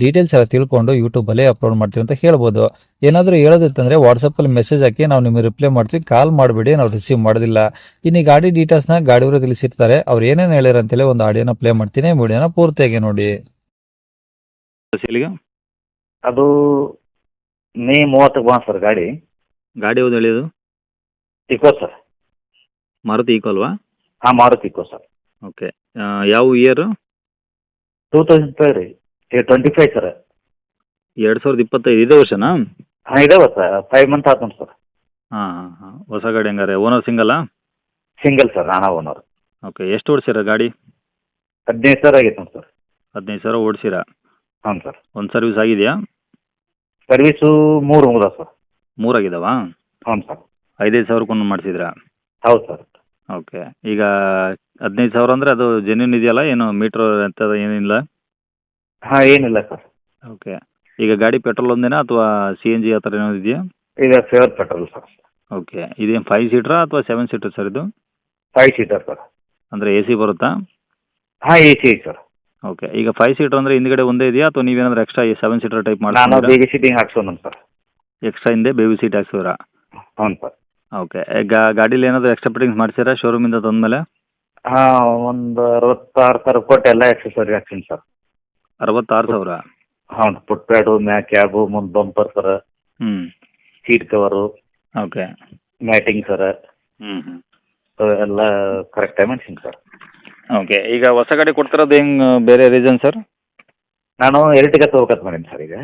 Details ಎಲ್ಲ ತಿಳ್ಕೊಂಡು ಯೂಟ್ಯೂಬಲ್ಲೇ ಅಲ್ಲಿ ಅಪ್ಲೋಡ್ ಮಾಡ್ತೀವಿ ಅಂತ ಹೇಳ್ಬೋದು. ಏನಾದರೂ ಹೇಳೋದಿತ್ತಂದರೆ ವಾಟ್ಸಪ್ಪಲ್ಲಿ ಮೆಸೇಜ್ ಹಾಕಿ ನಾವು ನಿಮಗೆ ರಿಪ್ಲೈ ಮಾಡ್ತೀವಿ ಕಾಲ್ ಮಾಡಬೇಡಿ ನಾವು ರಿಸೀವ್ ಮಾಡೋದಿಲ್ಲ. ಇನ್ನು ಈ ಗಾಡಿ ಡೀಟೇಲ್ಸ್ನ ಗಾಡಿಯವರು ತಿಳಿಸಿರ್ತಾರೆ ಅವ್ರು ಏನೇನು ಹೇಳಿರ ಅಂತೇಳಿ ಒಂದು ಆಡಿಯೋನ ಪ್ಲೇ ಮಾಡ್ತೀನಿ ವಿಡಿಯೋನ ಪೂರ್ತಿಯಾಗಿ ನೋಡಿ. ಅದು ಮೇ ಮೂವತ್ತಕ್ಕೆ ಬಾ ಸರ್ ಗಾಡಿ. ಗಾಡಿ ಯಾವ್ದು ಹೇಳಿದು ಇಕೋ ಸರ್. ಮಾರುತಿ ಈಕೋ ಅಲ್ವಾ? ಹಾಂ ಮಾರುತಿ ಇಕೋ ಸರ್. ಓಕೆ ಯಾವ ಇಯರ್ ಟೂ ತೌಸಂಡ್ ಫೈವ್ ರೀ. Twenty five sir. ಎರಡು ಸಾವಿರದ ಇಪ್ಪತ್ತೈದು ಇದೇ ವರ್ಷನಾ? ಹಾಂ ಇದಾವೆ ಸರ್ ಫೈವ್ ಮಂತ್ ಆತು ಸರ್. ಹಾಂ ಹಾಂ ಹಾಂ. ಹೊಸ ಗಾಡಿ ಹಂಗಾರೆ. ಓನರ್ ಆ? ಸಿಂಗಲ್ ಸರ್ ನಾನಾ ಓನರ್ ಓಕೆ ಎಷ್ಟು ಓಡಿಸಿರ ಗಾಡಿ? ಹದಿನೈದು ಸಾವಿರ ಆಗೈತೆ ನೋಡಿ ಸರ್. ಹದಿನೈದು ಸಾವಿರ ಓಡಿಸಿರ? ಹ್ಞೂ ಸರ್. ಒಂದು ಸರ್ವಿಸ್ ಆಗಿದೆಯಾ? ಸರ್ವಿಸು ಮೂರು ಮುಗ್ದ ಸರ್. ಮೂರಾಗಿದಾವಾ ಹ್ಞೂ ಸರ್. ಐದೈದು ಸಾವಿರಕ್ಕೊಂದು ಮಾಡಿಸಿದ್ರಾ? ಹೌದು ಸರ್. ಓಕೆ ಈಗ ಹದಿನೈದು ಸಾವಿರ ಅಂದರೆ ಅದು ಜೆನ್ಯೂನ್ ಇದೆಯಲ್ಲ? ಏನು ಮೀಟ್ರ್ ಎಂಥದ್ದು ಏನಿಲ್ಲ? ಹಾಂ ಏನಿಲ್ಲ ಸರ್ ಓಕೆ ಈಗ ಗಾಡಿ ಪೆಟ್ರೋಲ್ ಒಂದೇನಾ ಅಥವಾ ಸಿ ಎನ್ ಜಿ ಆ ಥರ ಏನಾದ್ರು ಇದೆಯಾ? ಈಗ ಫೇವರ್ ಪೆಟ್ರೋಲ್ ಸರ್ ಓಕೆ ಇದೇನು ಫೈವ್ ಸೀಟರ್ ಅಥವಾ ಸೆವೆನ್ ಸೀಟರ್ ಸರ್ ಇದು? ಫೈವ್ ಸೀಟರ್ ಸರ್ ಅಂದರೆ ಎ ಸಿ ಬರುತ್ತಾ? ಹಾಂ ಎ ಸಿ ಸರ್ ಓಕೆ ಈಗ ಫೈವ್ ಸೀಟರ್ ಅಂದರೆ ಹಿಂದ್ಗಡೆ ಒಂದೇ ಇದೆಯಾ ಅಥವಾ ನೀವೇನಾದ್ರು ಎಕ್ಸ್ಟ್ರಾ ಸೆವೆನ್ ಸೀಟರ್ ಟೈಪ್ ನಾನು ಮಾಡಿ ಬೇಗ ಸೀಟಿಂಗ್ ಹಾಕ್ಸೋಣ ಸರ್ ಎಕ್ಸ್ಟ್ರಾ ಹಿಂದೆ ಬೇಬಿ ಸೀಟ್ ಹಾಕ್ಸಿದ್ರಾ? ಹ್ಞೂ ಸರ್ ಓಕೆ ಈಗ ಗಾಡೀಲಿ ಏನಾದರೂ ಎಕ್ಸ್ಟ್ರಾ ಫಿಟ್ಟಿಂಗ್ಸ್ ಮಾಡಿಸಿರಾ ಶೋರೂಮಿಂದ ತಂದಮೇಲೆ? ಹಾಂ ಒಂದು ಅರವತ್ತಾರು ಸಾವಿರ ಕೊಟ್ಟು ಎಲ್ಲ ಎಕ್ಸಸರಿ ಹಾಕ್ತೀನಿ ಸರ್ ಅರವತ್ತಾರು ಸಾವಿರ. ಫುಟ್ ಪ್ಯಾಡು ಮ್ಯಾ ಕ್ಯಾಬು ಮುಂದೆ ಬಂಪರ್ ಸರ್. ಹ್ಞೂ seat cover. Okay. Matting sir. ಹ್ಞೂ ಹ್ಞೂ ಎಲ್ಲ ಕರೆಕ್ಟ್ ಮಾಡ್ತೀನಿ ಸರ್. ಓಕೆ ಈಗ ಹೊಸ ಗಾಡಿ ಕೊಡ್ತಿರೋದು ಹೆಂಗೆ ಬೇರೆ ರೀಸನ್ ಸರ್? ನಾನು ಎರಟಿಗೆ ಹೋಗತ್ ಮಾಡೀನಿ ಸರ್ ಈಗ.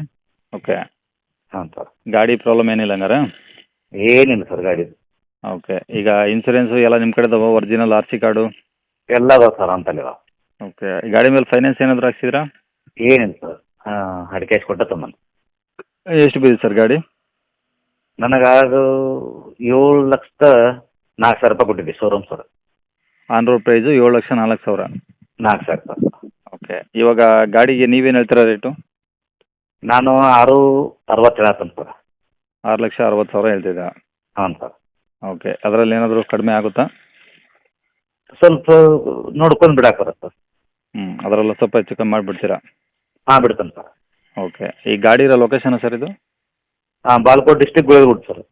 ಓಕೆ. ಹಾಂ ಸರ್. ಗಾಡಿ ಪ್ರಾಬ್ಲಮ್ ಏನಿಲ್ಲ ಹಂಗಾರೆ? ಏನಿಲ್ಲ ಸರ್ ಗಾಡಿ. ಓಕೆ ಈಗ ಇನ್ಸೂರೆನ್ಸು ಎಲ್ಲ ನಿಮ್ಮ ಕಡೆ ಒರಿಜಿನಲ್ ಆರ್ ಸಿ ಕಾರ್ಡು ಎಲ್ಲ ಅದಾವ ಸರ್ ಅಂತಲ್ಲಿ ಅದಾವ. ಓಕೆ ಗಾಡಿ ಮೇಲೆ ಫೈನಾನ್ಸ್ ಏನಾದರೂ ಹಾಕ್ಸಿದ್ರಾ? ಏನಿಲ್ಲ ಸರ್. ಹಾಂ ಅಡಿಕೆ ಕೊಟ್ಟ ತಮ್ಮನ್ ಎಷ್ಟು ಬಿದ್ದಿದೆ ಸರ್ ಗಾಡಿ? ನನಗಾದು ಏಳು ಲಕ್ಷದ ನಾಲ್ಕು ಸಾವಿರ ರೂಪಾಯಿ ಕೊಟ್ಟಿದ್ದೆ showroom sir. On road price ಏಳು ಲಕ್ಷ ನಾಲ್ಕು ಸಾವಿರ? ನಾಲ್ಕು ಸಾವಿರ ಸರ್. ಓಕೆ ಇವಾಗ ಗಾಡಿಗೆ ನೀವೇನು ಹೇಳ್ತೀರಾ ರೇಟು ನಾನು ಆರು ಅರವತ್ತು ಹೇಳತ್ತೇನೆ ಸರ್. ಆರು ಲಕ್ಷ ಅರವತ್ತು ಸಾವಿರ ಹೇಳ್ತಿದ್ದೆ ಹಾಂ ಸರ್. ಓಕೆ ಅದರಲ್ಲಿ ಏನಾದರೂ ಕಡಿಮೆ ಆಗುತ್ತಾ? ಸ್ವಲ್ಪ ನೋಡ್ಕೊಂಡು ಬಿಡಾಕ ಬರತ್ತೆ ಸರ್. ಹ್ಞೂ ಅದರಲ್ಲೂ ಸ್ವಲ್ಪ ಹೆಚ್ಚು ಕಮ್ಮಿ ಮಾಡಿಬಿಡ್ತೀರಾ? ಹಾಂ ಬಿಡ್ತೇನೆ ಸರ್ ಓಕೆ. ಈ ಗಾಡಿ ಇರೋ ಲೊಕೇಶನ್ ಸರ್ ಇದು? ಹಾಂ Balkot district Gulagud sir.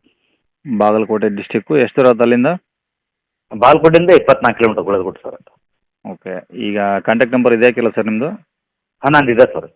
Bagalkote district ಎಷ್ಟು ಇರೋದು ಅಲ್ಲಿಂದ? ಬಾಲ್ಕೋಟಿಂದ ಇಪ್ಪತ್ನಾಲ್ಕು ಕಿಲೋಮೀಟರ್ ಗುಳಗುಡ್ ಸರ್ ಓಕೆ. ಈಗ ಕಾಂಟ್ಯಾಕ್ಟ್ ನಂಬರ್ ಇದೆ ಹಾಕಿಲ್ಲ ಸರ್ ನಿಮ್ಮದು ಹಾಂ ನಂದು ಇದೆ ಸರ್.